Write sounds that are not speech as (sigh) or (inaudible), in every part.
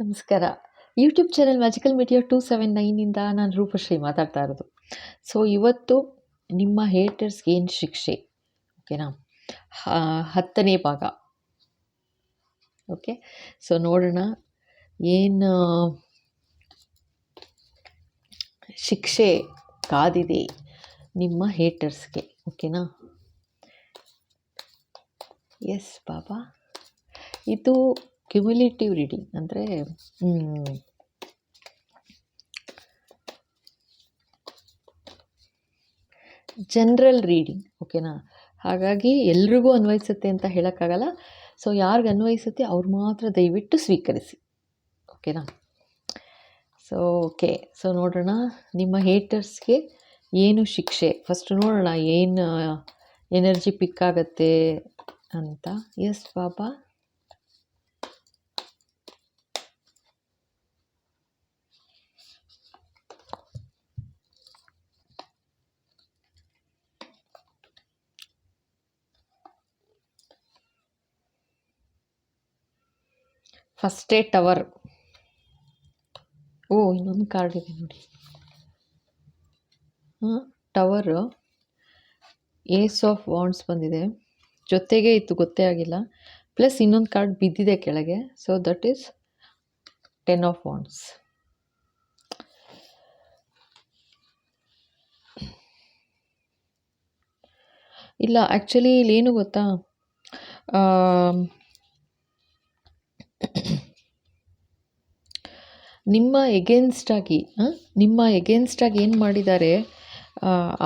ನಮಸ್ಕಾರ. YouTube channel magical media two seven ನೈನಿಂದ ನಾನು ರೂಪಶ್ರೀ ಮಾತಾಡ್ತಾ ಇರೋದು. ಸೊ ಇವತ್ತು ನಿಮ್ಮ ಹೇಟರ್ಸ್ಗೆ ಏನು ಶಿಕ್ಷೆ? ಓಕೆನಾ ಹತ್ತನೇ ಭಾಗ. ಓಕೆ ಸೊ ನೋಡೋಣ. ಏನು ಶಿಕ್ಷೆ ಕಾದಿದೆ ನಿಮ್ಮ ಹೇಟರ್ಸ್ಗೆ ಓಕೆನಾ ಎಸ್ ಬಾಬಾ. ಇದು ಕ್ಯುಮುಲೇಟಿವ್ ರೀಡಿಂಗ್ ಅಂದರೆ ಜನರಲ್ ರೀಡಿಂಗ್ ಓಕೆನಾ ಹಾಗಾಗಿ ಎಲ್ರಿಗೂ ಅನ್ವಯಿಸುತ್ತೆ ಅಂತ ಹೇಳೋಕ್ಕಾಗಲ್ಲ. ಸೊ ಯಾರಿಗೆ ಅನ್ವಯಿಸುತ್ತೆ ಅವ್ರು ಮಾತ್ರ ದಯವಿಟ್ಟು ಸ್ವೀಕರಿಸಿ ಓಕೆನಾ ಸೊ ಓಕೆ ಸೊ ನೋಡೋಣ ನಿಮ್ಮ ಹೇಟರ್ಸ್ಗೆ ಏನು ಶಿಕ್ಷೆ? ಫಸ್ಟ್ ನೋಡೋಣ ಏನು ಎನರ್ಜಿ ಪಿಕ್ ಆಗುತ್ತೆ ಅಂತ. ಎಸ್ ಬಾಬಾ ಫಸ್ಟೇ ಟವರ್. ಓ, ಇನ್ನೊಂದು ಕಾರ್ಡ್ ಇದೆ ನೋಡಿ. ಟವರು. ಏಸ್ ಆಫ್ ವಾಂಡ್ಸ್ ಬಂದಿದೆ. ಜೊತೆಗೆ ಇತ್ತು ಗೊತ್ತೇ ಆಗಿಲ್ಲ. ಪ್ಲಸ್ ಇನ್ನೊಂದು ಕಾರ್ಡ್ ಬಿದ್ದಿದೆ ಕೆಳಗೆ. So that is ten of wands ಇಲ್ಲ ಆ್ಯಕ್ಚುಲಿ ಇಲ್ಲೇನು ಗೊತ್ತಾ? ನಿಮ್ಮ ಎಗೇನ್ಸ್ಟಾಗಿ ನಿಮ್ಮ ಎಗೇನ್ಸ್ಟಾಗಿ ಏನು ಮಾಡಿದ್ದಾರೆ?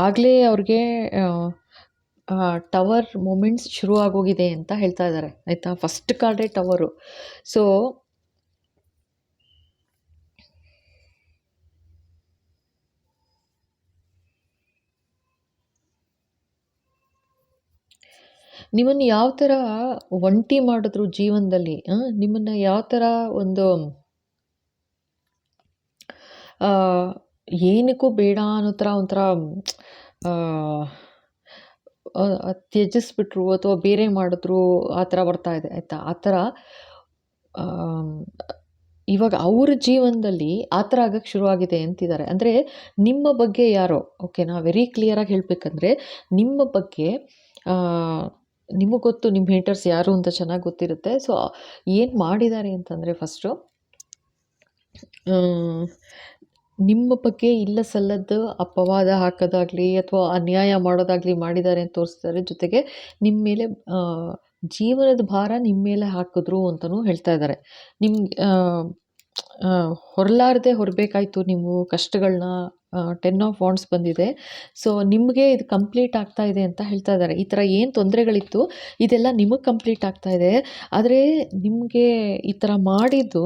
ಆಗಲೇ ಅವ್ರಿಗೆ ಟವರ್ ಮೂಮೆಂಟ್ಸ್ ಶುರು ಆಗೋಗಿದೆ ಅಂತ ಹೇಳ್ತಾ ಇದ್ದಾರೆ, ಆಯಿತಾ? ಫಸ್ಟ್ ಕಾರ್ಡೇ ಟವರು ಸೊ ನಿಮ್ಮನ್ನು ಯಾವ ಥರ ಒಂಟಿ ಮಾಡಿದ್ರು ಜೀವನದಲ್ಲಿ ನಿಮ್ಮನ್ನು ಯಾವ ಥರ ಒಂದು ಏನಕ್ಕೂ ಬೇಡ ಅನ್ನೋ ಥರ ಒಂಥರ ತ್ಯಜಿಸ್ಬಿಟ್ರು ಅಥವಾ ಬೇರೆ ಮಾಡಿದ್ರು ಆ ಥರ ಬರ್ತಾ ಇದೆ, ಆಯಿತಾ? ಆ ಥರ ಇವಾಗ ಅವ್ರ ಜೀವನದಲ್ಲಿ ಆ ಥರ ಆಗಕ್ಕೆ ಶುರುವಾಗಿದೆ ಅಂತಿದ್ದಾರೆ. ಅಂದರೆ ನಿಮ್ಮ ಬಗ್ಗೆ ಯಾರೋ ಓಕೆನಾ ವೆರಿ ಕ್ಲಿಯರಾಗಿ ಹೇಳಬೇಕಂದ್ರೆ ನಿಮ್ಮ ಬಗ್ಗೆ ನಿಮಗೆ ಗೊತ್ತು ನಿಮ್ಮ ಹೇಟರ್ಸ್ ಯಾರು ಅಂತ ಚೆನ್ನಾಗಿ ಗೊತ್ತಿರುತ್ತೆ. ಸೊ ಏನು ಮಾಡಿದ್ದಾರೆ ಅಂತಂದರೆ ಫಸ್ಟು ನಿಮ್ಮ ಬಗ್ಗೆ ಇಲ್ಲ ಸಲ್ಲದ್ದು, ಅಪವಾದ ಹಾಕೋದಾಗಲಿ ಅಥವಾ ಅನ್ಯಾಯ ಮಾಡೋದಾಗಲಿ ಮಾಡಿದ್ದಾರೆ ಅಂತ ತೋರಿಸ್ತಾರೆ. ಜೊತೆಗೆ ನಿಮ್ಮ ಮೇಲೆ ಜೀವನದ ಭಾರ ನಿಮ್ಮ ಮೇಲೆ ಹಾಕಿದ್ರು ಅಂತಲೂ ಹೇಳ್ತಾ ಇದ್ದಾರೆ. ನಿಮ್ಗೆ ಹೊರಲಾರದೆ ಹೊರಬೇಕಾಯ್ತು ನೀವು ಕಷ್ಟಗಳನ್ನ ಟೆನ್ ಆಫ್ ವಾಂಡ್ಸ್ ಬಂದಿದೆ. ಸೊ ನಿಮಗೆ ಇದು ಕಂಪ್ಲೀಟ್ ಆಗ್ತಾ ಇದೆ ಅಂತ ಹೇಳ್ತಾ ಇದ್ದಾರೆ. ಈ ಥರ ಏನು ತೊಂದರೆಗಳಿತ್ತು, ಇದೆಲ್ಲ ನಿಮಗೆ ಕಂಪ್ಲೀಟ್ ಆಗ್ತಾ ಇದೆ. ಆದರೆ ನಿಮಗೆ ಈ ಥರ ಮಾಡಿದ್ದು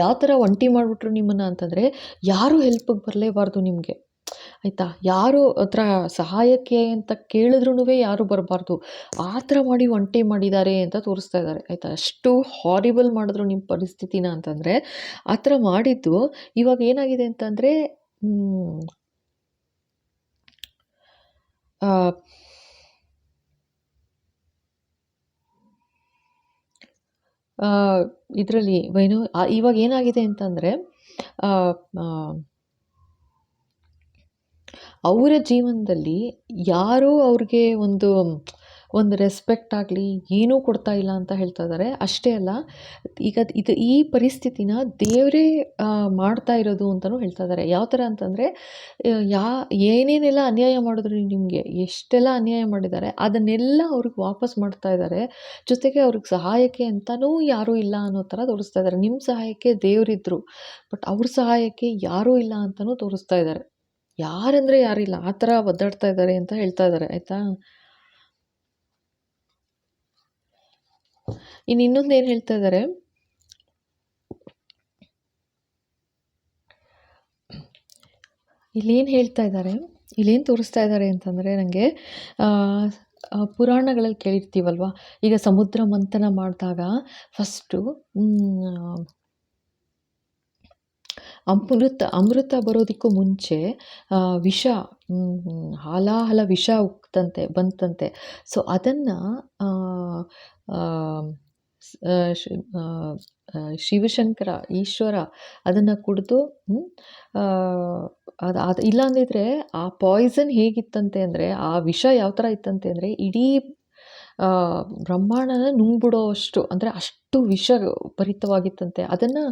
ಯಾವ ಥರ ಒಂಟಿ ಮಾಡಿಬಿಟ್ರು ನಿಮ್ಮನ್ನು ಅಂತಂದರೆ ಯಾರೂ ಹೆಲ್ಪಿಗೆ ಬರಲೇಬಾರ್ದು ನಿಮಗೆ. ಆಯಿತಾ? ಯಾರು ಹತ್ರ ಸಹಾಯಕ್ಕೆ ಅಂತ ಕೇಳಿದ್ರೂ ಯಾರೂ ಬರಬಾರ್ದು. ಆ ಥರ ಮಾಡಿ ಒಂಟಿ ಮಾಡಿದ್ದಾರೆ ಅಂತ ತೋರಿಸ್ತಾ ಇದ್ದಾರೆ. ಆಯಿತಾ? ಅಷ್ಟು ಹಾರಿಬಲ್ ಮಾಡಿದ್ರು ನಿಮ್ಮ ಪರಿಸ್ಥಿತಿನ ಅಂತಂದರೆ ಆ ಥರ ಮಾಡಿದ್ದು ಇವಾಗ ಏನಾಗಿದೆ ಅಂತಂದರೆ ಇದರಲ್ಲಿ ವೈನೋ ಇವಾಗ ಏನಾಗಿದೆ ಅಂತಂದರೆ ಅವರ ಜೀವನದಲ್ಲಿ ಯಾರೋ ಅವ್ರಿಗೆ ಒಂದು ಒಂದು ರೆಸ್ಪೆಕ್ಟ್ ಆಗಲಿ, ಏನೂ ಕೊಡ್ತಾ ಇಲ್ಲ ಅಂತ ಹೇಳ್ತಾ ಇದ್ದಾರೆ ಅಷ್ಟೇ ಅಲ್ಲ, ಈಗ ಇದು ಈ ಪರಿಸ್ಥಿತಿನ ದೇವರೇ ಮಾಡ್ತಾ ಇರೋದು ಅಂತಲೂ ಹೇಳ್ತಾ ಇದ್ದಾರೆ ಯಾವ ಥರ ಅಂತಂದರೆ ಯಾ, ಏನೇನೆಲ್ಲ ಅನ್ಯಾಯ ಮಾಡಿದ್ರು ನಿಮಗೆ, ಎಷ್ಟೆಲ್ಲ ಅನ್ಯಾಯ ಮಾಡಿದ್ದಾರೆ, ಅದನ್ನೆಲ್ಲ ಅವ್ರಿಗೆ ವಾಪಸ್ ಮಾಡ್ತಾ ಇದ್ದಾರೆ ಜೊತೆಗೆ ಅವ್ರಿಗೆ ಸಹಾಯಕ್ಕೆ ಅಂತಲೂ ಯಾರೂ ಇಲ್ಲ ಅನ್ನೋ ಥರ ತೋರಿಸ್ತಾ ಇದ್ದಾರೆ ನಿಮ್ಮ ಸಹಾಯಕ್ಕೆ ದೇವರಿದ್ದರು ಬಟ್ ಅವ್ರ ಸಹಾಯಕ್ಕೆ ಯಾರೂ ಇಲ್ಲ ಅಂತಲೂ ತೋರಿಸ್ತಾ ಇದ್ದಾರೆ ಯಾರಂದರೆ ಯಾರಿಲ್ಲ, ಆ ಥರ ಒದ್ದಾಡ್ತಾ ಇದ್ದಾರೆ ಅಂತ ಹೇಳ್ತಾ ಇದ್ದಾರೆ ಆಯಿತಾ? ಇನ್ನು ಇನ್ನೊಂದು ಏನು ಹೇಳ್ತಾ ಇದ್ದಾರೆ ಇಲ್ಲೇನು ಹೇಳ್ತಾ ಇದ್ದಾರೆ ಇಲ್ಲೇನು ತೋರಿಸ್ತಾ ಇದ್ದಾರೆ ಅಂತಂದರೆ ನನಗೆ ಪುರಾಣಗಳಲ್ಲಿ ಕೇಳಿರ್ತೀವಲ್ವ? ಈಗ ಸಮುದ್ರ ಮಂಥನ ಮಾಡಿದಾಗ ಫಸ್ಟು ಅಮೃತ ಅಮೃತ ಬರೋದಕ್ಕೂ ಮುಂಚೆ ವಿಷ ಹಾಲಾಹಲ ವಿಷ ಉಕ್ತಂತೆ, ಬಂತಂತೆ. ಸೊ ಅದನ್ನು ಶಿವಶಂಕರ, ಈಶ್ವರ ಅದನ್ನು ಕುಡಿದು ಅದು ಅದು ಇಲ್ಲ ಅಂದಿದ್ರೆ ಆ ಪಾಯ್ಸನ್ ಹೇಗಿತ್ತಂತೆ ಅಂದರೆ, ಆ ವಿಷ ಯಾವ ಥರ ಇತ್ತಂತೆ ಅಂದರೆ, ಇಡೀ ಬ್ರಹ್ಮಾಂಡನ ನುಂಗ್ಬಿಡೋ ಅಷ್ಟು, ಅಂದರೆ ಅಷ್ಟು ವಿಷ ಭರಿತವಾಗಿತ್ತಂತೆ. ಅದನ್ನು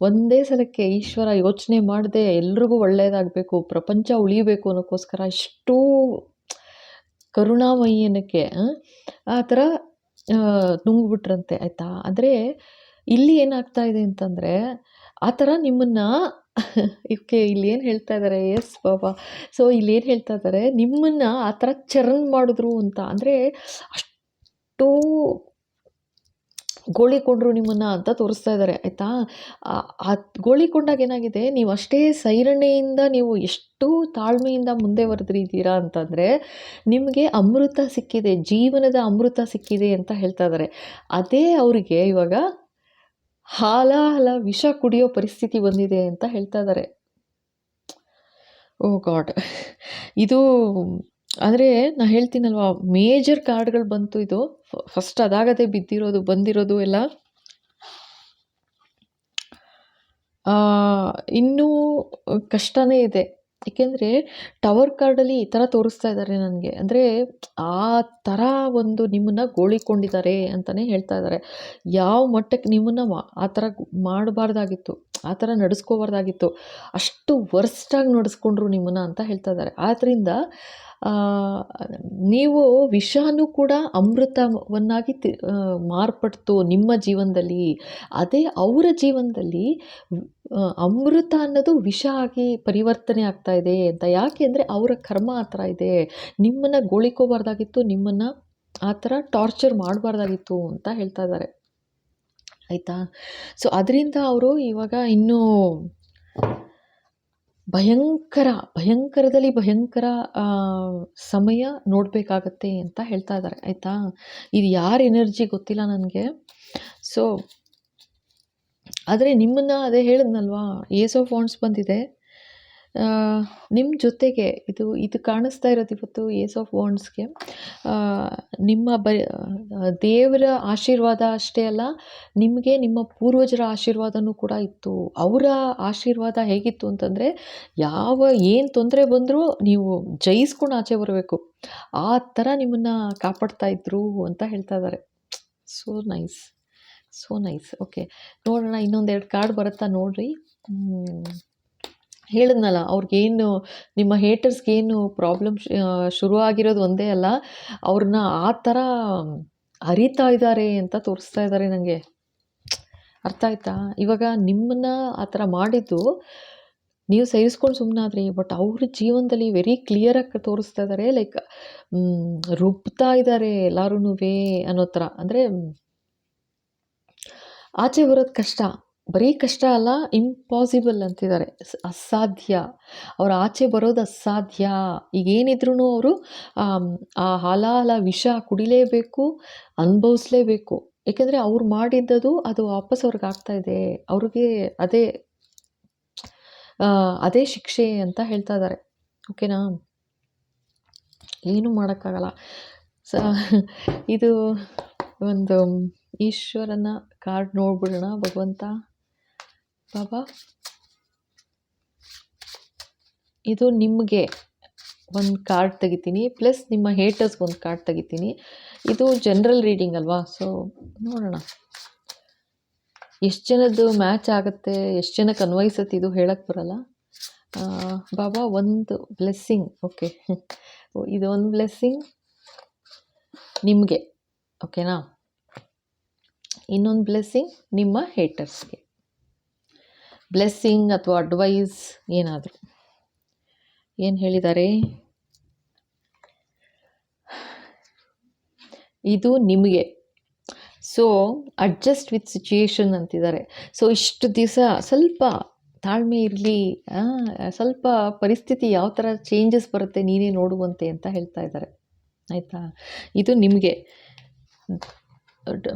ಒಂದೇ ಸಲಕ್ಕೆ ಈಶ್ವರ ಯೋಚನೆ ಮಾಡದೆ ಎಲ್ರಿಗೂ ಒಳ್ಳೆಯದಾಗಬೇಕು ಪ್ರಪಂಚ ಉಳಿಬೇಕು ಅನ್ನೋಕ್ಕೋಸ್ಕರ ಇಷ್ಟೂ ಕರುಣಾಮಯನಕ್ಕೆ ಆ ಥರ ನುಂಗ್ಬಿಟ್ರಂತೆ, ಆಯಿತಾ? ಅಂದರೆ ಇಲ್ಲಿ ಏನಾಗ್ತಾ ಇದೆ ಅಂತಂದರೆ, ಆ ಥರ ನಿಮ್ಮನ್ನು (laughs) ಇವಕ್ಕೆ ಇಲ್ಲಿ ಏನು ಹೇಳ್ತಾ ಇದ್ದಾರೆ ಎಸ್ ಬಾಬಾ ಸೊ ಇಲ್ಲಿ ಏನು ಹೇಳ್ತಾ ಇದ್ದಾರೆ ನಿಮ್ಮನ್ನು ಆ ಥರ ಚರಣ್ ಮಾಡಿದ್ರು ಅಂತ. ಅಂದರೆ ಅಷ್ಟು ಗೋಳಿಕೊಂಡ್ರು ನಿಮ್ಮನ್ನು ಅಂತ ತೋರಿಸ್ತಾ ಇದ್ದಾರೆ ಆಯಿತಾ? ಆ ಗೋಳಿಕೊಂಡಾಗ ಏನಾಗಿದೆ, ನೀವು ಅಷ್ಟೇ ಸೈರಣೆಯಿಂದ ನೀವು ಎಷ್ಟು ತಾಳ್ಮೆಯಿಂದ ಮುಂದೆ ಬರೆದಿದ್ದೀರಾ ಅಂತಂದರೆ, ನಿಮಗೆ ಅಮೃತ ಸಿಕ್ಕಿದೆ, ಜೀವನದ ಅಮೃತ ಸಿಕ್ಕಿದೆ ಅಂತ ಹೇಳ್ತಾ ಇದ್ದಾರೆ ಅದೇ ಅವರಿಗೆ ಇವಾಗ ಹಾಲ ಹಾಲ ವಿಷ ಕುಡಿಯೋ ಪರಿಸ್ಥಿತಿ ಬಂದಿದೆ ಅಂತ ಹೇಳ್ತಾ ಇದ್ದಾರೆ ಓ ಗಾಡ್. ಇದು, ಆದರೆ ನಾ ಹೇಳ್ತೀನಲ್ವ, ಮೇಜರ್ ಕಾರ್ಡ್ಗಳು ಬಂತು ಇದು. ಫಸ್ಟ್ ಅದಾಗದೆ ಬಿದ್ದಿರೋದು, ಬಂದಿರೋದು ಎಲ್ಲ? ಇನ್ನೂ ಕಷ್ಟನೇ ಇದೆ. ಏಕೆಂದರೆ ಟವರ್ ಕಾರ್ಡಲ್ಲಿ ಈ ಥರ ತೋರಿಸ್ತಾ ಇದ್ದಾರೆ ನನಗೆ. ಅಂದರೆ ಆ ಥರ ಒಂದು ನಿಮ್ಮನ್ನು ಗೋಳಿಕೊಂಡಿದ್ದಾರೆ ಅಂತಲೇ ಹೇಳ್ತಾ ಇದ್ದಾರೆ. ಯಾವ ಮಟ್ಟಕ್ಕೆ ನಿಮ್ಮನ್ನು ಆ ಥರ ಮಾಡಬಾರ್ದಾಗಿತ್ತು. ಆ ಥರ ನಡೆಸ್ಕೋಬಾರ್ದಾಗಿತ್ತು. ಅಷ್ಟು ವರ್ಸ್ಟಾಗಿ ನಡೆಸ್ಕೊಂಡ್ರು ನಿಮ್ಮನ್ನು ಅಂತ ಹೇಳ್ತಾ ಇದ್ದಾರೆ. ಆದ್ದರಿಂದ ನೀವು ವಿಷಾನು ಕೂಡ ಅಮೃತವನ್ನಾಗಿ ತಿ ಮಾರ್ಪಡ್ತು ನಿಮ್ಮ ಜೀವನದಲ್ಲಿ. ಅದೇ ಅವರ ಜೀವನದಲ್ಲಿ ಅಮೃತ ಅನ್ನೋದು ವಿಷ ಆಗಿ ಪರಿವರ್ತನೆ ಆಗ್ತಾ ಇದೆ ಅಂತ. ಯಾಕೆ ಅಂದರೆ ಅವರ ಕರ್ಮ ಆ ಥರ ಇದೆ. ನಿಮ್ಮನ್ನು ಗೋಳಿಕೋಬಾರ್ದಾಗಿತ್ತು, ನಿಮ್ಮನ್ನು ಆ ಥರ ಟಾರ್ಚರ್ ಮಾಡಬಾರ್ದಾಗಿತ್ತು ಅಂತ ಹೇಳ್ತಾ ಇದ್ದಾರೆ. ಆಯಿತಾ? ಸೊ ಅದರಿಂದ ಅವರು ಇವಾಗ ಇನ್ನೂ ಭಯಂಕರ, ಭಯಂಕರದಲ್ಲಿ ಭಯಂಕರ ಸಮಯ ನೋಡಬೇಕಾಗತ್ತೆ ಅಂತ ಹೇಳ್ತಾ ಇದ್ದಾರೆ. ಆಯಿತಾ? ಇದು ಯಾರ ಎನರ್ಜಿ ಗೊತ್ತಿಲ್ಲ ನನಗೆ. ಸೊ ಆದರೆ ನಿಮ್ಮನ್ನು ಅದೇ ಹೇಳಿದ್ನಲ್ವಾ? ಏಸ್ ಆಫ್ ಬಂದಿದೆ. ನಿಮ್ಮ ಜೊತೆಗೆ ಇದು ಇದು ಕಾಣಿಸ್ತಾ ಇರೋದು ಇವತ್ತು ಏಸ್ ಆಫ್ ವಾಂಡ್ಸ್ಗೆ ನಿಮ್ಮ ಬ ದೇವರ ಆಶೀರ್ವಾದ ಅಷ್ಟೇ ಅಲ್ಲ, ನಿಮಗೆ ನಿಮ್ಮ ಪೂರ್ವಜರ ಆಶೀರ್ವಾದನೂ ಕೂಡ ಇತ್ತು. ಅವರ ಆಶೀರ್ವಾದ ಹೇಗಿತ್ತು ಅಂತಂದರೆ, ಯಾವ ಏನು ತೊಂದರೆ ಬಂದರೂ ನೀವು ಜಯಿಸ್ಕೊಂಡು ಆಚೆ ಬರಬೇಕು. ಆ ಥರ ನಿಮ್ಮನ್ನು ಕಾಪಾಡ್ತಾ ಇದ್ರು ಅಂತ ಹೇಳ್ತಾ ಇದ್ದಾರೆ so nice so nice okay ನೋಡೋಣ, ಇನ್ನೊಂದೆರಡು ಕಾರ್ಡ್ ಬರುತ್ತಾ ನೋಡ್ರಿ. ಹೇಳಿದ್ನಲ್ಲ, ಅವ್ರಿಗೇನು, ನಿಮ್ಮ ಹೇಟರ್ಸ್ಗೇನು ಪ್ರಾಬ್ಲಮ್ ಶುರು ಆಗಿರೋದು ಒಂದೇ ಅಲ್ಲ ಅವ್ರನ್ನ ಆ ಥರ ಅರಿತಾ ಇದ್ದಾರೆ ಅಂತ ತೋರಿಸ್ತಾ ಇದ್ದಾರೆ ನನಗೆ ಅರ್ಥ ಆಯ್ತಾ? ಇವಾಗ ನಿಮ್ಮನ್ನ ಆ ಥರ ಮಾಡಿದ್ದು, ನೀವು ಸಹಿಸ್ಕೊಂಡು ಸುಮ್ಮನಾದ್ರಿ ಬಟ್ ಅವ್ರ ಜೀವನದಲ್ಲಿ ವೆರಿ ಕ್ಲಿಯರಾಗಿ ತೋರಿಸ್ತಾ ಇದ್ದಾರೆ ಲೈಕ್ ರುಬ್ತಾ ಇದ್ದಾರೆ ಎಲ್ಲರೂ ಅನ್ನೋ ಥರ ಅಂದರೆ ಆಚೆ ಬರೋದು ಕಷ್ಟ. ಬರೀ ಕಷ್ಟ ಅಲ್ಲ ಇಂಪಾಸಿಬಲ್ ಅಂತಿದ್ದಾರೆ. ಅಸಾಧ್ಯ. ಅವ್ರು ಆಚೆ ಬರೋದು ಅಸಾಧ್ಯ. ಈಗ ಏನಿದ್ರು ಅವರು ಆ ಹಾಲಾಹಲ ವಿಷ ಕುಡಿಲೇಬೇಕು, ಅನುಭವಿಸ್ಲೇಬೇಕು. ಏಕೆಂದರೆ ಅವ್ರು ಮಾಡಿದ್ದದು ಅದು ವಾಪಸ್ ಅವ್ರಿಗೆ ಆಗ್ತಾ ಇದೆ. ಅವ್ರಿಗೆ ಅದೇ ಅದೇ ಶಿಕ್ಷೆ ಅಂತ ಹೇಳ್ತಾ ಇದ್ದಾರೆ ಓಕೆನಾ? ಏನೂ ಮಾಡೋಕ್ಕಾಗಲ್ಲ. ಸ, ಇದು ಒಂದು ಈಶ್ವರನ ಕಾರ್ಡ್ ನೋಡ್ಬಿಡೋಣ ಭಗವಂತ. ಬಾಬಾ? ಇದು ನಿಮಗೆ ಒಂದು ಕಾರ್ಡ್ ತೆಗಿತೀನಿ ಪ್ಲಸ್ ನಿಮ್ಮ ಹೇಟರ್ಸ್ಗೆ ಒಂದು ಕಾರ್ಡ್ ತೆಗಿತೀನಿ. ಇದು ಜನರಲ್ ರೀಡಿಂಗ್ ಅಲ್ವಾ? ಸೊ ನೋಡೋಣ. ಎಷ್ಟು ಜನದ್ದು ಮ್ಯಾಚ್ ಆಗುತ್ತೆ, ಎಷ್ಟು ಜನಕ್ಕೆ ಅನ್ವಯಿಸುತ್ತೆ ಇದು ಹೇಳಕ್ಕೆ ಬರಲ್ಲ. ಬಾಬಾ, ಒಂದು ಬ್ಲೆಸ್ಸಿಂಗ್ ಓಕೆ ಇದು ಒಂದು ಬ್ಲೆಸ್ಸಿಂಗ್ ನಿಮಗೆ ಓಕೆನಾ ಇನ್ನೊಂದು ಬ್ಲೆಸ್ಸಿಂಗ್ ನಿಮ್ಮ ಹೇಟರ್ಸ್ಗೆ ಬ್ಲೆಸ್ಸಿಂಗ್ ಅಥವಾ ಅಡ್ವೈಸ್ ಏನಾದರೂ? ಏನು ಹೇಳಿದ್ದಾರೆ ಇದು ನಿಮಗೆ. ಸೊ ಅಡ್ಜಸ್ಟ್ ವಿತ್ ಸಿಚುಯೇಷನ್ ಅಂತಿದ್ದಾರೆ. ಸೊ ಇಷ್ಟು ದಿವಸ ಸ್ವಲ್ಪ ತಾಳ್ಮೆ ಇರಲಿ ಸ್ವಲ್ಪ ಪರಿಸ್ಥಿತಿ ಯಾವ ಥರ ಚೇಂಜಸ್ ಬರುತ್ತೆ ನೀನೇ ನೋಡುವಂತೆ ಅಂತ ಹೇಳ್ತಾ ಇದ್ದಾರೆ. ಆಯಿತಾ? ಇದು ನಿಮಗೆ.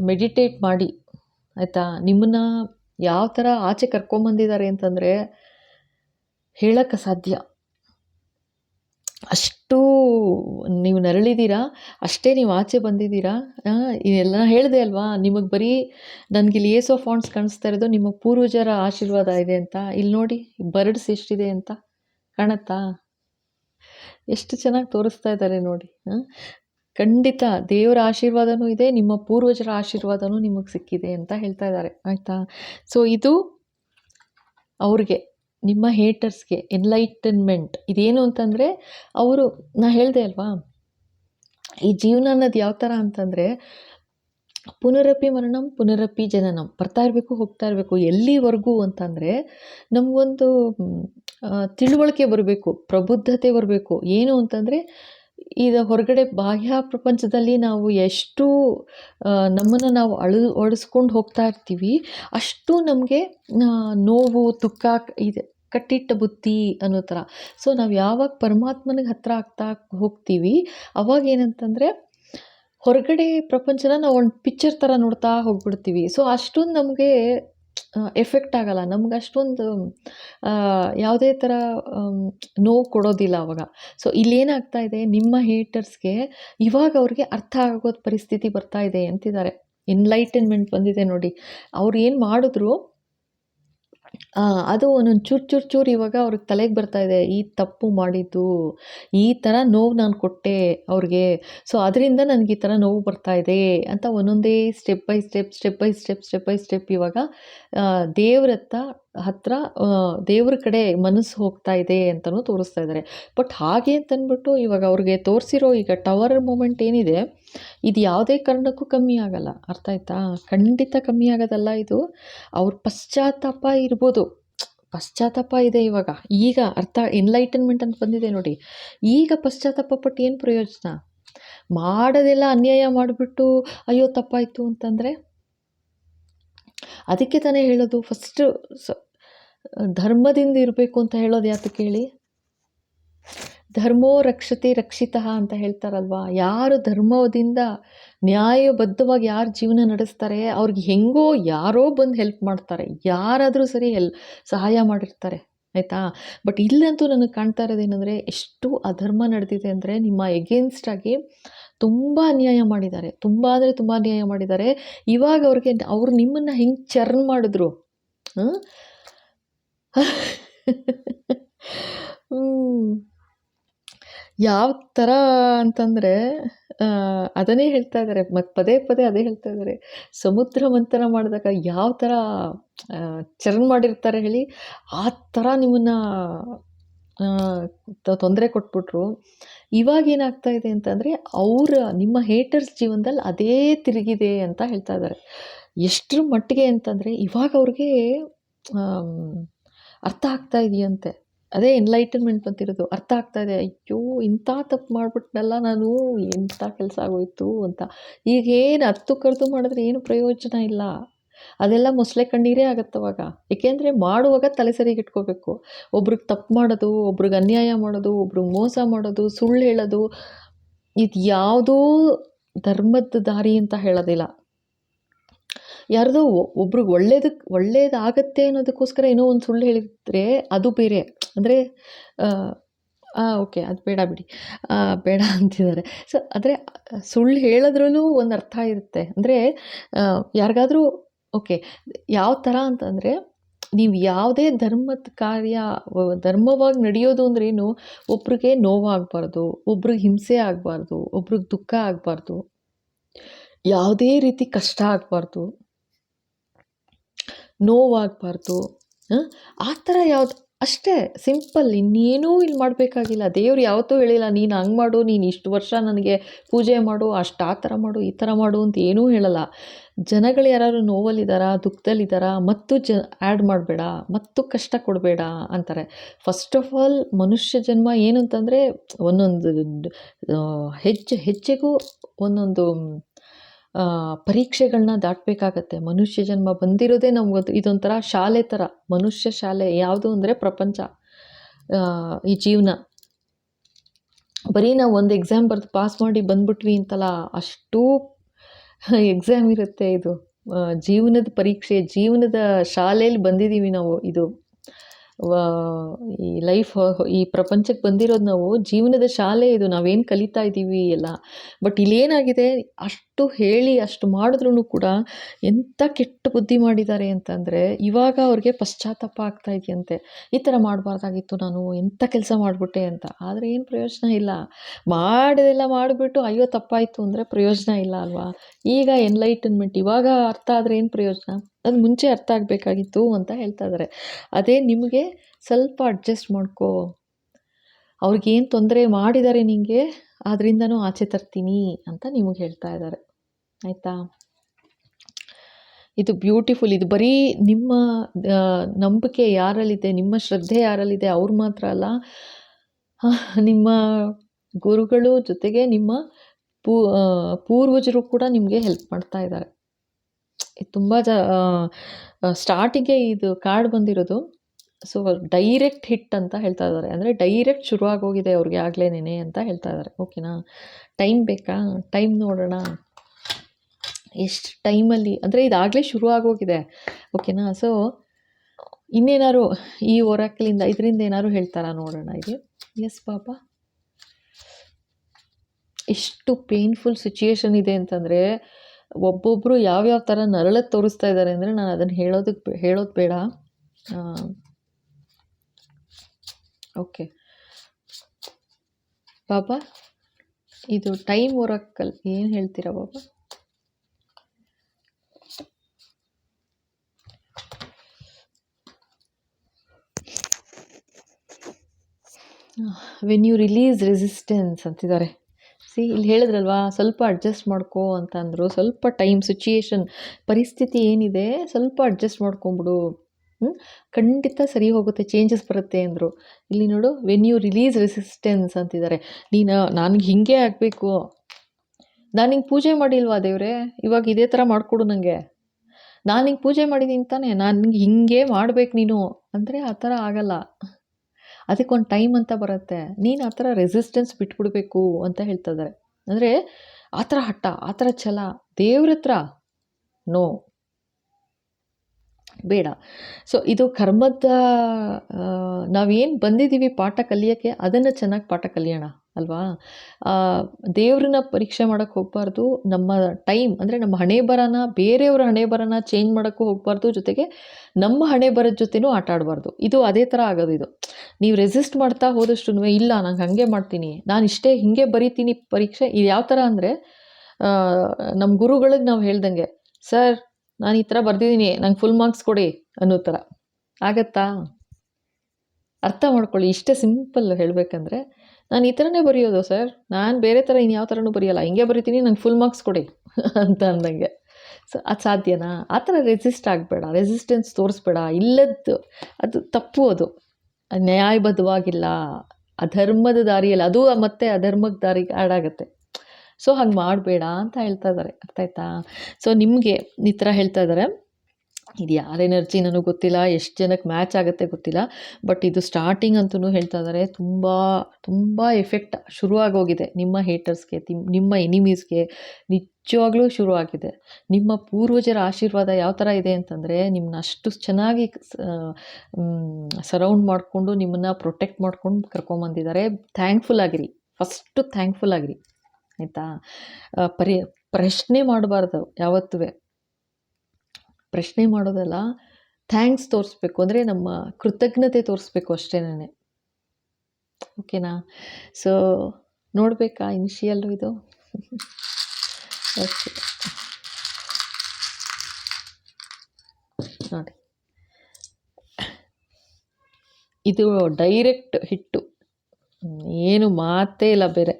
ಮೆಡಿಟೇಟ್ ಮಾಡಿ. ಆಯಿತಾ? ನಿಮ್ಮನ್ನ ಯಾವ ಥರ ಆಚೆ ಕರ್ಕೊಂಬಂದಿದ್ದಾರೆ ಅಂತಂದರೆ ಹೇಳಕ್ಕೆ ಸಾಧ್ಯ ಅಷ್ಟು ನೀವು ನರಳಿದ್ದೀರಾ ಅಷ್ಟೇ ನೀವು ಆಚೆ ಬಂದಿದ್ದೀರಾ ಇದೆಲ್ಲ ಹೇಳಿದೆ ಅಲ್ವಾ? ನಿಮಗೆ ಬರೀ ನನಗೆ ಇಲ್ಲಿ ಏಸೋ ಫಾಂಡ್ಸ್ ಕಾಣಿಸ್ತಾ ಇರೋದು ನಿಮಗೆ ಪೂರ್ವಜರ ಆಶೀರ್ವಾದ ಇದೆ ಅಂತ. ಇಲ್ಲಿ ನೋಡಿ, ಬರ್ಡ್ಸ್ ಎಷ್ಟಿದೆ ಅಂತ ಕಾಣತ್ತಾ? ಎಷ್ಟು ಚೆನ್ನಾಗಿ ತೋರಿಸ್ತಾ ಇದ್ದಾರೆ ನೋಡಿ ಖಂಡಿತ ದೇವರ ಆಶೀರ್ವಾದನೂ ಇದೆ, ನಿಮ್ಮ ಪೂರ್ವಜರ ಆಶೀರ್ವಾದನೂ ನಿಮಗೆ ಸಿಕ್ಕಿದೆ ಅಂತ ಹೇಳ್ತಾ ಇದ್ದಾರೆ, ಆಯಿತಾ? ಸೊ ಇದು ಅವ್ರಿಗೆ, ನಿಮ್ಮ ಹೇಟರ್ಸ್ಗೆ ಎನ್ಲೈಟನ್ಮೆಂಟ್ ಇದೇನು ಅಂತಂದರೆ, ಅವರು, ನಾ ಹೇಳಿದೆ ಅಲ್ವಾ? ಈ ಜೀವನ ಅನ್ನೋದು ಯಾವ ಥರ ಅಂತಂದರೆ, ಪುನರಪಿ ಮರಣಂ, ಪುನರಪಿ ಜನನಂ. ಬರ್ತಾ ಇರಬೇಕು, ಹೋಗ್ತಾ ಇರಬೇಕು. ಎಲ್ಲಿವರೆಗೂ ಅಂತಂದರೆ, ನಮಗೊಂದು ತಿಳುವಳಿಕೆ ಬರಬೇಕು, ಪ್ರಬುದ್ಧತೆ ಬರಬೇಕು. ಏನು ಅಂತಂದರೆ ಈಗ ಹೊರಗಡೆ ಬಾಹ್ಯ ಪ್ರಪಂಚದಲ್ಲಿ ನಾವು ಎಷ್ಟು ನಮ್ಮನ್ನು ನಾವು ಅಳು ಹೋಗ್ತಾ ಇರ್ತೀವಿ. ಅಷ್ಟು ನಮಗೆ ನೋವು, ದುಃಖ ಇದೆ, ಕಟ್ಟಿಟ್ಟ ಬುತ್ತಿ ಅನ್ನೋ ಥರ. ಸೊ, ನಾವು ಯಾವಾಗ ಪರಮಾತ್ಮನಿಗೆ ಹತ್ತಿರ ಆಗ್ತಾ ಹೋಗ್ತೀವಿ, ಅವಾಗ ಏನಂತಂದರೆ, ಹೊರಗಡೆ ಪ್ರಪಂಚನ ನಾವು ಒಂದು ಪಿಕ್ಚರ್ ಥರ ನೋಡ್ತಾ ಹೋಗ್ಬಿಡ್ತೀವಿ. ಸೊ, ಅಷ್ಟೊಂದು ನಮಗೆ ಎಫೆಕ್ಟ್ ಆಗಲ್ಲ. ನಮ್ಗೆ ಅಷ್ಟೊಂದು ಯಾವುದೇ ಥರ ನೋವು ಕೊಡೋದಿಲ್ಲ ಅವಾಗ. ಸೊ ಇಲ್ಲೇನಾಗ್ತಾ ಇದೆ? ನಿಮ್ಮ ಹೇಟರ್ಸ್ಗೆ ಇವಾಗ ಅವ್ರಿಗೆ ಅರ್ಥ ಆಗೋದು ಪರಿಸ್ಥಿತಿ ಬರ್ತಾ ಇದೆ ಅಂತಿದ್ದಾರೆ. ಎನ್ಲೈಟನ್ಮೆಂಟ್ ಬಂದಿದೆ ನೋಡಿ. ಅವ್ರು ಏನು ಮಾಡಿದ್ರು? ಅದು ಒಂದೊಂದು ಚೂರು ಚೂರು ಚೂರು ಇವಾಗ ಅವ್ರಿಗೆ ತಲೆಗೆ ಬರ್ತಾ ಇದೆ. ಈ ತಪ್ಪು ಮಾಡಿದ್ದು, ಈ ಥರ ನೋವು ನಾನು ಕೊಟ್ಟೆ ಅವ್ರಿಗೆ. ಸೊ, ಅದರಿಂದ ನನಗೆ ಈ ಥರ ನೋವು ಬರ್ತಾ ಇದೆ ಅಂತ ಒಂದೊಂದೇ step by step step by step step by step ಇವಾಗ ದೇವ್ರತ್ತ ದೇವ್ರ ಕಡೆ ಮನಸ್ಸು ಹೋಗ್ತಾ ಇದೆ ಅಂತಲೂ ತೋರಿಸ್ತಾ ಇದ್ದಾರೆ ಬಟ್ ಹಾಗೆ ಅಂತಂದ್ಬಿಟ್ಟು ಇವಾಗ ಅವ್ರಿಗೆ ತೋರಿಸಿರೋ ಈಗ ಟವರ್ ಮೂಮೆಂಟ್ ಏನಿದೆ, ಇದು ಯಾವುದೇ ಕಾರಣಕ್ಕೂ ಕಮ್ಮಿ ಆಗಲ್ಲ. ಅರ್ಥ ಆಯ್ತಾ? ಖಂಡಿತ ಕಮ್ಮಿ ಆಗೋದಲ್ಲ ಇದು. ಅವ್ರ ಪಶ್ಚಾತ್ತಾಪ ಇರ್ಬೋದು. ಪಶ್ಚಾತ್ತಾಪ ಇದೆ ಇವಾಗ. ಈಗ ಅರ್ಥ ಎನ್ಲೈಟನ್ಮೆಂಟ್ ಅಂತ ಬಂದಿದೆ ನೋಡಿ. ಈಗ ಪಶ್ಚಾತ್ತಾಪ ಪಟ್ಟು ಏನು ಪ್ರಯೋಜನ? ಮಾಡೋದೆಲ್ಲ ಅನ್ಯಾಯ ಮಾಡಿಬಿಟ್ಟು, ಅಯ್ಯೋ ತಪ್ಪಾಯಿತು ಅಂತಂದರೆ? ಅದಕ್ಕೆ ತಾನೇ ಹೇಳೋದು. ಫಸ್ಟು ಧರ್ಮದಿಂದ ಇರಬೇಕು ಅಂತ ಹೇಳೋದು ಯಾತು ಕೇಳಿ? ಧರ್ಮೋ ರಕ್ಷತೆ ರಕ್ಷಿತ ಅಂತ ಹೇಳ್ತಾರಲ್ವಾ? ಯಾರು ಧರ್ಮದಿಂದ ನ್ಯಾಯಬದ್ಧವಾಗಿ ಯಾರು ಜೀವನ ನಡೆಸ್ತಾರೆ, ಅವ್ರಿಗೆ ಹೆಂಗೋ ಯಾರೋ ಬಂದು ಹೆಲ್ಪ್ ಮಾಡ್ತಾರೆ. ಯಾರಾದರೂ ಸರಿ ಎಲ್ ಸಹಾಯ ಮಾಡಿರ್ತಾರೆ, ಆಯಿತಾ? ಬಟ್ ಇಲ್ಲಂತೂ ನನಗೆ ಕಾಣ್ತಾ ಇರೋದೇನೆಂದರೆ, ಎಷ್ಟು ಅಧರ್ಮ ನಡೆದಿದೆ ಅಂದರೆ ನಿಮ್ಮ ಎಗೇನ್ಸ್ಟಾಗಿ ತುಂಬ ಅನ್ಯಾಯ ಮಾಡಿದ್ದಾರೆ. ತುಂಬ ಅಂದರೆ ತುಂಬ ಅನ್ಯಾಯ ಮಾಡಿದ್ದಾರೆ. ಇವಾಗ ಅವ್ರಿಗೆ ಅವ್ರು ನಿಮ್ಮನ್ನು ಹೆಂಗೆ ಚರ್ನ್ ಮಾಡಿದ್ರು? (laughs) ಯಾವ ಥರ ಅಂತಂದರೆ ಅದನ್ನೇ ಹೇಳ್ತಾ ಇದ್ದಾರೆ ಮತ್ತು ಪದೇ ಪದೇ ಅದೇ ಹೇಳ್ತಾ ಇದ್ದಾರೆ ಸಮುದ್ರ ಮಂಥನ ಮಾಡಿದಾಗ ಯಾವ ಥರ ಚರ್ನ್ ಮಾಡಿರ್ತಾರೆ ಹೇಳಿ, ಆ ಥರ ನಿಮ್ಮನ್ನು ತೊಂದರೆ ಕೊಟ್ಬಿಟ್ರು. ಇವಾಗ ಏನಾಗ್ತಾ ಇದೆ ಅಂತಂದರೆ, ಅವರ, ನಿಮ್ಮ ಹೇಟರ್ಸ್ ಜೀವನದಲ್ಲಿ ಅದೇ ತಿರುಗಿದೆ ಅಂತ ಹೇಳ್ತಾ ಇದ್ದಾರೆ ಎಷ್ಟರ ಮಟ್ಟಿಗೆ ಅಂತಂದರೆ, ಇವಾಗ ಅವ್ರಿಗೆ ಅರ್ಥ ಆಗ್ತಾ ಇದೆಯಂತೆ. ಅದೇ ಎನ್ಲೈಟನ್ಮೆಂಟ್ ಬಂತಿರೋದು. ಅರ್ಥ ಆಗ್ತಾ ಇದೆ. ಅಯ್ಯೋ, ಇಂಥ ತಪ್ಪು ಮಾಡಿಬಿಟ್ನಲ್ಲ ನಾನು. ಎಂಥ ಕೆಲಸ ಆಗೋಯ್ತು ಅಂತ. ಈಗೇನು ಹತ್ತು ಕರೆದು ಮಾಡಿದ್ರೆ ಏನು ಪ್ರಯೋಜನ ಇಲ್ಲ. ಅದೆಲ್ಲ ಮೊಸಳೆ ಕಣ್ಣೀರೇ ಆಗತ್ತೆ ಅವಾಗ. ಏಕೆಂದರೆ ಮಾಡುವಾಗ ತಲೆ ಸರಿಗೆ ಇಟ್ಕೋಬೇಕು. ಒಬ್ರಿಗೆ ತಪ್ಪು ಮಾಡೋದು, ಒಬ್ರಿಗೆ ಅನ್ಯಾಯ ಮಾಡೋದು, ಒಬ್ರಿಗೆ ಮೋಸ ಮಾಡೋದು, ಸುಳ್ಳು ಹೇಳೋದು ಇದು ಯಾವುದೂ ಧರ್ಮದ ದಾರಿ ಅಂತ ಹೇಳೋದಿಲ್ಲ. ಯಾರ್ದೋ ಒಬ್ರಿಗೆ ಒಳ್ಳೇದಕ್ಕೆ ಒಳ್ಳೇದಾಗತ್ತೆ ಅನ್ನೋದಕ್ಕೋಸ್ಕರ ಏನೋ ಒಂದು ಸುಳ್ಳು ಹೇಳಿದ್ರೆ ಅದು ಬೇರೆ. ಅಂದರೆ ಓಕೆ, ಅದು ಬೇಡ ಬಿಡಿ. ಬೇಡ ಅಂತಿದ್ದಾರೆ. ಸೊ ಅಂದರೆ ಸುಳ್ಳು ಹೇಳೋದ್ರಲ್ಲೂ ಒಂದು ಅರ್ಥ ಇರುತ್ತೆ. ಅಂದರೆ ಯಾರಿಗಾದ್ರೂ, ಓಕೆ, ಯಾವ ಥರ ಅಂತಂದರೆ, ನೀವು ಯಾವುದೇ ಧರ್ಮದ ಕಾರ್ಯ ಧರ್ಮವಾಗಿ ನಡೆಯೋದು ಅಂದ್ರೆ ಏನು? ಒಬ್ರಿಗೆ ನೋವಾಗಬಾರ್ದು, ಒಬ್ರಿಗೆ ಹಿಂಸೆ ಆಗಬಾರ್ದು, ಒಬ್ರಿಗೆ ದುಃಖ ಆಗಬಾರ್ದು, ಯಾವುದೇ ರೀತಿ ಕಷ್ಟ ಆಗಬಾರ್ದು. ನೋವಾಗಬಾರ್ದು. ಆ ಥರ ಯಾವ್ದು, ಅಷ್ಟೇ ಸಿಂಪಲ್, ಇನ್ನೇನೂ ಇಲ್ಲಿ ಮಾಡಬೇಕಾಗಿಲ್ಲ. ದೇವ್ರು ಯಾವತ್ತೂ ಹೇಳಿಲ್ಲ, ನೀನು ಹಂಗೆ ಮಾಡು, ನೀನು ಇಷ್ಟು ವರ್ಷ ನನಗೆ ಪೂಜೆ ಮಾಡು, ಅಷ್ಟು ಆ ಥರ ಮಾಡು, ಈ ಥರ ಮಾಡು ಅಂತ ಏನೂ ಹೇಳಲ್ಲ. ಜನಗಳು ಯಾರಾದ್ರು ನೋವಲ್ಲಿದ್ದಾರಾ ದುಃಖದಲ್ಲಿದ್ದಾರಾ ಮತ್ತು ಜ ಆ್ಯಡ್ ಮಾಡಬೇಡ, ಮತ್ತು ಕಷ್ಟ ಕೊಡಬೇಡ ಅಂತಾರೆ. ಫಸ್ಟ್ ಆಫ್ ಆಲ್ ಮನುಷ್ಯ ಜನ್ಮ ಏನು ಅಂತಂದರೆ ಒಂದೊಂದು ಹೆಜ್ಜೆ, ಹೆಜ್ಜೆಗೂ ಒಂದೊಂದು ಪರೀಕ್ಷೆಗಳನ್ನ ದಾಟಬೇಕಾಗತ್ತೆ. ಮನುಷ್ಯ ಜನ್ಮ ಬಂದಿರೋದೇ ನಮ್ಗೆ ಇದೊಂಥರ ಶಾಲೆ ಥರ ಮನುಷ್ಯ ಶಾಲೆ ಯಾವುದು ಅಂದರೆ ಪ್ರಪಂಚ. ಈ ಜೀವನ. ಬರೀ ನಾವು ಒಂದು ಎಕ್ಸಾಮ್ ಬರೆದು ಪಾಸ್ ಮಾಡಿ ಬಂದ್ಬಿಟ್ವಿ ಅಂತಲ್ಲ, ಅಷ್ಟೂ ಎಕ್ಸಾಮ್ ಇರುತ್ತೆ ಇದು. ಜೀವನದ ಪರೀಕ್ಷೆ, ಜೀವನದ ಶಾಲೆಯಲ್ಲಿ ಬಂದಿದ್ದೀವಿ ನಾವು ಇದು. ಈ ಲೈಫ್ ಈ ಪ್ರಪಂಚಕ್ಕೆ ಬಂದಿರೋದು ನಾವು ಜೀವನದ ಶಾಲೆ ಇದು. ನಾವೇನು ಕಲಿತಾ ಇದ್ದೀವಿ ಎಲ್ಲ. ಬಟ್ ಇಲ್ಲೇನಾಗಿದೆ, ಅಷ್ಟು ಹೇಳಿ, ಅಷ್ಟು ಮಾಡಿದ್ರೂ ಕೂಡ ಎಂಥ ಕೆಟ್ಟ ಬುದ್ಧಿ ಮಾಡಿದ್ದಾರೆ ಅಂತಂದರೆ, ಇವಾಗ ಅವ್ರಿಗೆ ಪಶ್ಚಾತ್ತಾಪ ಆಗ್ತಾ ಇದೆಯಂತೆ. ಈ ಥರ ಮಾಡಬಾರ್ದಾಗಿತ್ತು ನಾನು ಎಂಥ ಕೆಲಸ ಮಾಡಿಬಿಟ್ಟೆ ಅಂತ. ಆದರೆ ಏನು ಪ್ರಯೋಜನ ಇಲ್ಲ. ಮಾಡಿದೆಲ್ಲ ಮಾಡಿಬಿಟ್ಟು, ಅಯ್ಯೋ, ತಪ್ಪಾಯಿತು ಅಂದರೆ ಪ್ರಯೋಜನ ಇಲ್ಲ ಅಲ್ವಾ? ಈಗ ಎನ್ಲೈಟನ್ಮೆಂಟ್ ಇವಾಗ ಅರ್ಥ ಆದರೆ ಏನು ಪ್ರಯೋಜನ? ಅದು ಮುಂಚೆ ಅರ್ಥ ಆಗಬೇಕಾಗಿತ್ತು ಅಂತ ಹೇಳ್ತಾ ಇದ್ದಾರೆ ಅದೇ ನಿಮಗೆ ಸ್ವಲ್ಪ ಅಡ್ಜಸ್ಟ್ ಮಾಡ್ಕೋ. ಅವ್ರಿಗೇನು ತೊಂದರೆ ಮಾಡಿದ್ದಾರೆ ನಿಮಗೆ ಅದರಿಂದನೂ ಆಚೆ ತರ್ತೀನಿ ಅಂತ ನಿಮಗೆ ಹೇಳ್ತಾ ಇದ್ದಾರೆ ಆಯಿತಾ? ಇದು ಬ್ಯೂಟಿಫುಲ್ ಇದು ಬರೀ ನಿಮ್ಮ ನಂಬಿಕೆ ಯಾರಲ್ಲಿದೆ, ನಿಮ್ಮ ಶ್ರದ್ಧೆ ಯಾರಲ್ಲಿದೆ, ಅವ್ರು ಮಾತ್ರ ಅಲ್ಲ. ನಿಮ್ಮ ಗುರುಗಳು ಜೊತೆಗೆ ನಿಮ್ಮ ಪೂ ಪೂರ್ವಜರು ಕೂಡ ನಿಮಗೆ ಹೆಲ್ಪ್ ಮಾಡ್ತಾ ಇದ್ದಾರೆ ಇದು ತುಂಬ ಜ ಸ್ಟಾರ್ಟಿಗೆ ಇದು ಕಾರ್ಡ್ ಬಂದಿರೋದು. ಸೊ ಡೈರೆಕ್ಟ್ ಹಿಟ್ ಅಂತ ಹೇಳ್ತಾ ಇದ್ದಾರೆ. ಅಂದರೆ ಡೈರೆಕ್ಟ್ ಶುರು ಆಗೋಗಿದೆ ಅವ್ರಿಗೆ ಆಗಲೇನೇ ಅಂತ ಹೇಳ್ತಾ ಇದ್ದಾರೆ. ಓಕೆನಾ ಟೈಮ್ ಬೇಕಾ? ಟೈಮ್ ನೋಡೋಣ. ಎಷ್ಟು ಟೈಮಲ್ಲಿ ಅಂದರೆ ಇದಾಗಲೇ ಶುರು ಆಗೋಗಿದೆ ಓಕೆನಾ ಸೊ ಇನ್ನೇನಾದ್ರು ಈ ಹೊರಕ್ಲಿಂದ ಇದರಿಂದ ಏನಾದ್ರು ಹೇಳ್ತಾರಾ ನೋಡೋಣ ಇದು? ಎಸ್ ಪಾಪ. ಎಷ್ಟು ಪೇನ್ಫುಲ್ ಸಿಚುಯೇಷನ್ ಇದೆ ಅಂತಂದರೆ ಒಬ್ಬೊಬ್ಬರು ಯಾವ್ಯಾವ ಥರ ನರಳಕ್ಕೆ ತೋರಿಸ್ತಾ ಇದ್ದಾರೆ ಅಂದರೆ ನಾನು ಅದನ್ನು ಹೇಳೋದಕ್ಕೆ ಹೇಳೋದು ಬೇಡ. ಓಕೆ. ಬಾಬಾ, ಇದು ಟೈಮ್ ಒರಕ್ಕಲ್ ಏನು ಹೇಳ್ತೀರಾ ಬಾಬಾ? ವೆನ್ ಯು ರಿಲೀಸ್ ರೆಸಿಸ್ಟೆನ್ಸ್ ಅಂತಿದ್ದಾರೆ. ಸಿ ಇಲ್ಲಿ ಹೇಳಿದ್ರಲ್ವಾ, ಸ್ವಲ್ಪ ಅಡ್ಜಸ್ಟ್ ಮಾಡ್ಕೋ ಅಂತ ಅಂದರು ಸ್ವಲ್ಪ ಟೈಮ್ ಸಿಚುಯೇಷನ್ ಪರಿಸ್ಥಿತಿ ಏನಿದೆ, ಸ್ವಲ್ಪ ಅಡ್ಜಸ್ಟ್ ಮಾಡ್ಕೊಂಬಿಡು? ಖಂಡಿತ ಸರಿ ಹೋಗುತ್ತೆ ಚೇಂಜಸ್ ಬರುತ್ತೆ ಅಂದರು. ಇಲ್ಲಿ ನೋಡು ವೆನ್ ಯು ರಿಲೀಸ್ ರೆಸಿಸ್ಟೆನ್ಸ್ ಅಂತಿದ್ದಾರೆ ನೀನು, ನನಗೆ ಹಿಂಗೆ ಆಗಬೇಕು. ನಾನು ಹಿಂಗೆ ಪೂಜೆ ಮಾಡಿಲ್ವಾ ದೇವ್ರೆ? ಇವಾಗ ಇದೇ ಥರ ಮಾಡಿಕೊಡು ನನಗೆ ನಾನು ಹಿಂಗೆ ಪೂಜೆ ಮಾಡಿದ್ದೀನಿ ತಾನೇ, ನಾನು ನಿಂಗೆ ಹಿಂಗೆ ಮಾಡ್ಬೇಕು ನೀನು. ಅಂದರೆ ಆ ಥರ ಆಗಲ್ಲ. ಅದಕ್ಕೊಂದು ಟೈಮ್ ಅಂತ ಬರುತ್ತೆ. ನೀನು ಆ ಥರ ರೆಸಿಸ್ಟೆನ್ಸ್ ಬಿಟ್ಬಿಡ್ಬೇಕು ಅಂತ ಹೇಳ್ತಾ ಇದ್ದಾರೆ ಅಂದರೆ ಆ ಥರ ಹಠ, ಆ ಥರ ಛಲ ದೇವ್ರ ಹತ್ರ ನೋ. ಬೇಡ. ಸೊ ಇದು ಕರ್ಮದ ನಾವೇನು ಬಂದಿದ್ದೀವಿ ಪಾಠ ಕಲಿಯೋಕ್ಕೆ, ಅದನ್ನು ಚೆನ್ನಾಗಿ ಪಾಠ ಕಲಿಯೋಣ, ಅಲ್ವಾ? ದೇವ್ರನ್ನ ಪರೀಕ್ಷೆ ಮಾಡೋಕ್ಕೆ ಹೋಗಬಾರ್ದು, ನಮ್ಮ ಟೈಮ್, ಅಂದರೆ ನಮ್ಮ ಹಣೆ ಬರನ, ಬೇರೆಯವ್ರ ಹಣೆ ಬರನ ಚೇಂಜ್ ಮಾಡೋಕ್ಕೂ ಹೋಗಬಾರ್ದು, ಜೊತೆಗೆ ನಮ್ಮ ಹಣೆ ಬರದ ಜೊತೆನೂ ಆಟ ಆಡಬಾರ್ದು. ಇದು ಅದೇ ಥರ ಆಗೋದು ಇದು. ನೀವು ರೆಸಿಸ್ಟ್ ಮಾಡ್ತಾ ಹೋದಷ್ಟು ಇಲ್ಲ, ನಂಗೆ ಹಾಗೆ ಮಾಡ್ತೀನಿ, ನಾನು ಇಷ್ಟೇ ಹಿಂಗೆ ಬರೀತೀನಿ ಪರೀಕ್ಷೆ ಇದು ಯಾವ ಥರ ಅಂದರೆ ನಮ್ಮ ಗುರುಗಳಿಗೆ ನಾವು ಹೇಳ್ದಂಗೆ, ಸರ್ ನಾನು ಈ ಥರ ಬರ್ದಿದ್ದೀನಿ, ನಂಗೆ ಫುಲ್ ಮಾರ್ಕ್ಸ್ ಕೊಡಿ ಅನ್ನೋ ಥರ ಆಗತ್ತಾ? ಅರ್ಥ ಮಾಡ್ಕೊಳ್ಳಿ, ಇಷ್ಟೇ ಸಿಂಪಲ್ ಹೇಳಬೇಕಂದ್ರೆ, ನಾನು ಈ ಥರನೇ ಬರೆಯೋದು ಸರ್. ನಾನು ಬೇರೆ ಥರ ಇನ್ಯಾವ ಥರನೂ ಬರೆಯಲ್ಲ. ಹಿಂಗೆ ಬರಿತೀನಿ, ನಂಗೆ ಫುಲ್ ಮಾರ್ಕ್ಸ್ ಕೊಡಿ (laughs) ಅಂತ ಅಂದಂಗೆ. ಸೊ, ಅದು ಸಾಧ್ಯನಾ? ಆ ಥರ ರೆಸಿಸ್ಟ್ ಆಗಬೇಡ ರೆಸಿಸ್ಟೆನ್ಸ್ ತೋರಿಸ್ಬೇಡ. ಇಲ್ಲದ್ದು ಅದು ತಪ್ಪು ಅದು. ನ್ಯಾಯಬದ್ಧವಾಗಿಲ್ಲ ಅಧರ್ಮದ ದಾರಿಯಲ್ಲಿ, ಅದು ಮತ್ತೆ ಅಧರ್ಮದ ದಾರಿಗೆ ಆಡಾಗತ್ತೆ. ಸೊ ಹಂಗೆ ಮಾಡಬೇಡ ಅಂತ ಹೇಳ್ತಾ ಇದ್ದಾರೆ, ಅರ್ಥ ಆಯ್ತಾ? ಸೊ ನಿಮಗೆ ಈ ಥರ ಹೇಳ್ತಾ ಇದ್ದಾರೆ. ಇದು ಯಾರ ಎನರ್ಜಿ ನನಗೆ ಗೊತ್ತಿಲ್ಲ, ಎಷ್ಟು ಜನಕ್ಕೆ ಮ್ಯಾಚ್ ಆಗುತ್ತೆ ಗೊತ್ತಿಲ್ಲ ಬಟ್ ಇದು ಸ್ಟಾರ್ಟಿಂಗ್ ಅಂತಲೂ ಹೇಳ್ತಾ ಇದ್ದಾರೆ. ತುಂಬ ತುಂಬ ಎಫೆಕ್ಟ್ ಶುರುವಾಗೋಗಿದೆ ನಿಮ್ಮ ಹೇಟರ್ಸ್ಗೆ ನಿಮ್ಮ ಎನಿಮೀಸ್ಗೆ ನಿಜವಾಗ್ಲೂ ಶುರುವಾಗಿದೆ. ನಿಮ್ಮ ಪೂರ್ವಜರ ಆಶೀರ್ವಾದ ಯಾವ ಥರ ಇದೆ ಅಂತಂದರೆ ನಿಮ್ಮನ್ನ ಅಷ್ಟು ಚೆನ್ನಾಗಿ ಸರೌಂಡ್ ಮಾಡಿಕೊಂಡು ನಿಮ್ಮನ್ನು ಪ್ರೊಟೆಕ್ಟ್ ಮಾಡ್ಕೊಂಡು ಕರ್ಕೊಂಬಂದಿದ್ದಾರೆ. ಥ್ಯಾಂಕ್ಫುಲ್ ಆಗಿರಿ. ಫಸ್ಟು ಥ್ಯಾಂಕ್ಫುಲ್ ಆಗಿರಿ. ಆಯಿತಾ? ಪರಿ, ಪ್ರಶ್ನೆ ಮಾಡಬಾರ್ದು ಯಾವತ್ತೂ ಪ್ರಶ್ನೆ ಮಾಡೋದಲ್ಲ, ಥ್ಯಾಂಕ್ಸ್ ತೋರಿಸ್ಬೇಕು. ಅಂದರೆ ನಮ್ಮ ಕೃತಜ್ಞತೆ ತೋರಿಸ್ಬೇಕು ಅಷ್ಟೇನೇ ಓಕೆನಾ? ಸೊ ನೋಡಬೇಕಾ ಇನಿಷಿಯಲ್ಲು ಇದು? (laughs) ಓಕೆ ನೋಡಿ. ಇದು ಡೈರೆಕ್ಟ್ ಹಿಟ್ಟು. ಏನು ಮಾತೇ ಇಲ್ಲ ಬೇರೆ.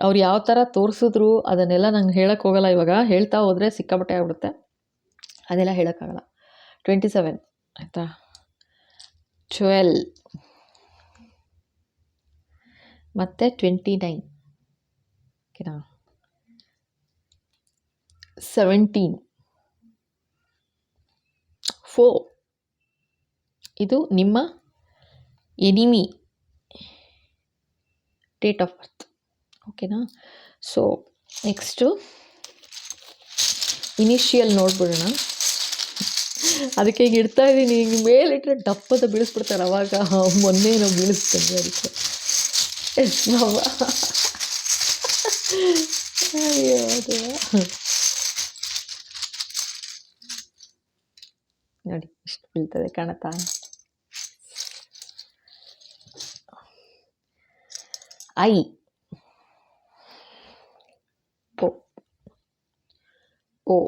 ಅವ್ರು ಯಾವ ಥರ ತೋರಿಸಿದ್ರು ಅದನ್ನೆಲ್ಲ ನಂಗೆ ಹೇಳಕ್ಕೆ ಹೋಗಲ್ಲ ಇವಾಗ. ಹೇಳ್ತಾ ಹೋದರೆ ಸಿಕ್ಕಾಪಟ್ಟೆ ಆಗ್ಬಿಡುತ್ತೆ. ಅದೆಲ್ಲ ಹೇಳೋಕ್ಕಾಗಲ್ಲ. ಟ್ವೆಂಟಿ ಸೆವೆನ್ ಆಯಿತಾ? ಟ್ವೆಲ್ ಮತ್ತು ಟ್ವೆಂಟಿ ನೈನ್ ಓಕೆನಾ? ಸೆವೆಂಟೀನ್ ಫೋ ಇದು ನಿಮ್ಮ ಎನಿಮಿ ಡೇಟ್ ಆಫ್ ಬರ್ತ್ ಓಕೆನಾ? ಸೊ ನೆಕ್ಸ್ಟು ಇನಿಷಿಯಲ್ ನೋಡ್ಬಿಡೋಣ ಅದಕ್ಕೆ ಈಗ ಇಡ್ತಾ ಇದ್ದೀನಿ ಈಗ ಮೇಲಿಟ್ಟರೆ ಡಪ್ಪದ ಬೀಳಿಸ್ಬಿಡ್ತಾರೆ ಅವಾಗ. ಮೊನ್ನೆ ನಾವು ಬೀಳಿಸ್ತೇನೆ ಅದಕ್ಕೆ. ನೋಡಿ, ಇಷ್ಟು ಬೀಳ್ತದೆ ಕಾಣತ್ತಾ? I O O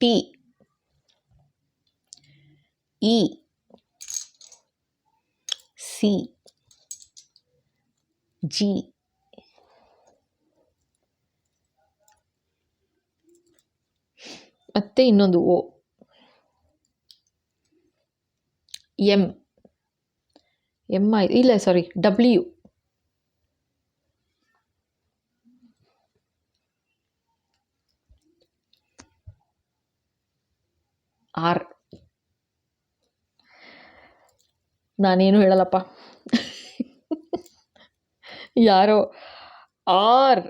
T E C G ಮತ್ತೆ ಇನ್ನೊಂದು ಓ ಎಂ ಎಂ ಐ ಇಲ್ಲ ಸಾರಿ ಡಬ್ಲ್ಯೂ ಆರ್. ನಾನೇನು ಹೇಳಲ್ಲಪ್ಪ. ಯಾರೋ ಆರ್.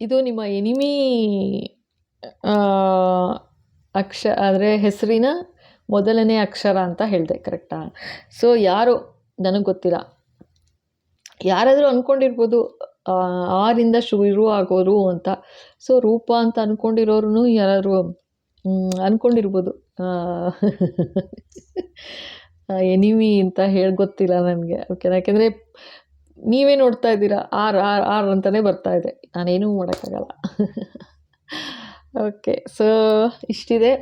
ಇದು ನಿಮ್ಮ ಎನಿಮಿ ಅಕ್ಷ ಅಂದರೆ ಹೆಸರಿನ ಮೊದಲನೇ ಅಕ್ಷರ ಅಂತ ಹೇಳಿದೆ ಕರೆಕ್ಟಾ ಸೊ ಯಾರು, ನನಗೆ ಗೊತ್ತಿಲ್ಲ. ಯಾರಾದರೂ ಅಂದ್ಕೊಂಡಿರ್ಬೋದು ಆರಿಂದ ಶುರು ಆಗೋರು ಅಂತ. ಸೊ ರೂಪ ಅಂತ ಅಂದ್ಕೊಂಡಿರೋರು ಯಾರಾದ್ರು ಅಂದ್ಕೊಂಡಿರ್ಬೋದು ಎನಿಮಿ ಅಂತ ಹೇಳಿ ಗೊತ್ತಿಲ್ಲ ನನಗೆ. ಓಕೆ ಯಾಕೆಂದರೆ ನೀವೇ ನೋಡ್ತಾ ಇದ್ದೀರಾ, ಆರ್ ಆರ್ ಆರ್ ಅಂತಲೇ ಬರ್ತಾ ಇದೆ. ನಾನೇನೂ ಮಾಡೋಕ್ಕಾಗಲ್ಲ. Okay so ಇಷ್ಟಿದೆ.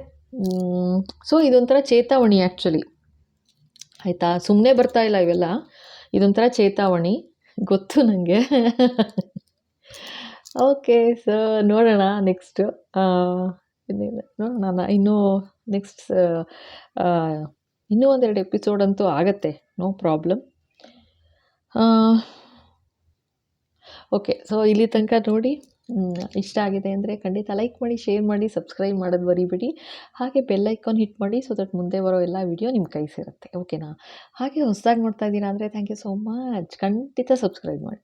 ಸೊ ಇದೊಂಥರ ಚೇತಾವಣಿ ಆ್ಯಕ್ಚುಲಿ ಆಯಿತಾ? ಸುಮ್ಮನೆ ಬರ್ತಾ ಇಲ್ಲ ಇವೆಲ್ಲ. ಇದೊಂಥರ ಚೇತಾವಣಿ. ಗೊತ್ತು ನನಗೆ ಓಕೆ ಸೊ ನೋಡೋಣ ನೆಕ್ಸ್ಟು ನಾನು ಇನ್ನೂ ನೆಕ್ಸ್ಟ್ ಇನ್ನೂ ಒಂದೆರಡು ಎಪಿಸೋಡ್ ಅಂತೂ ಆಗತ್ತೆ. ನೋ ಪ್ರಾಬ್ಲಮ್ ಓಕೆ ಸೊ ಇಲ್ಲಿ ತನಕ ನೋಡಿ ಇಷ್ಟ ಆಗಿದೆ ಅಂದರೆ ಖಂಡಿತ ಲೈಕ್ ಮಾಡಿ ಶೇರ್ ಮಾಡಿ ಸಬ್ಸ್ಕ್ರೈಬ್ ಮಾಡೋದು ಬರಿಬೇಡಿ ಹಾಗೆ ಬೆಲ್ ಐಕಾನ್ ಹಿಟ್ ಮಾಡಿ ಸೊ ದಟ್ ಮುಂದೆ ಬರೋ ಎಲ್ಲ ವಿಡಿಯೋ ನಿಮ್ಮ ಕೈ ಸೇರುತ್ತೆ ಓಕೆನಾ ಹಾಗೆ ಹೊಸದಾಗಿ ನೋಡ್ತಾ ಇದ್ದೀರಾ ಅಂದರೆ ಥ್ಯಾಂಕ್ ಯು ಸೋ ಮಚ್ ಖಂಡಿತ ಸಬ್ಸ್ಕ್ರೈಬ್ ಮಾಡಿ.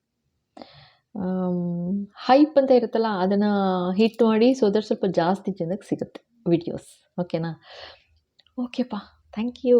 ಹೈಪ್ ಅಂತ ಇರುತ್ತಲ್ಲ, ಅದನ್ನು ಹಿಟ್ ಮಾಡಿ ಸೊ ದಟ್ ಸ್ವಲ್ಪ ಜಾಸ್ತಿ ಜನಕ್ಕೆ ಸಿಗುತ್ತೆ ವಿಡಿಯೋಸ್ ಓಕೆನಾ ಓಕೆಪ್ಪ ಥ್ಯಾಂಕ್ ಯು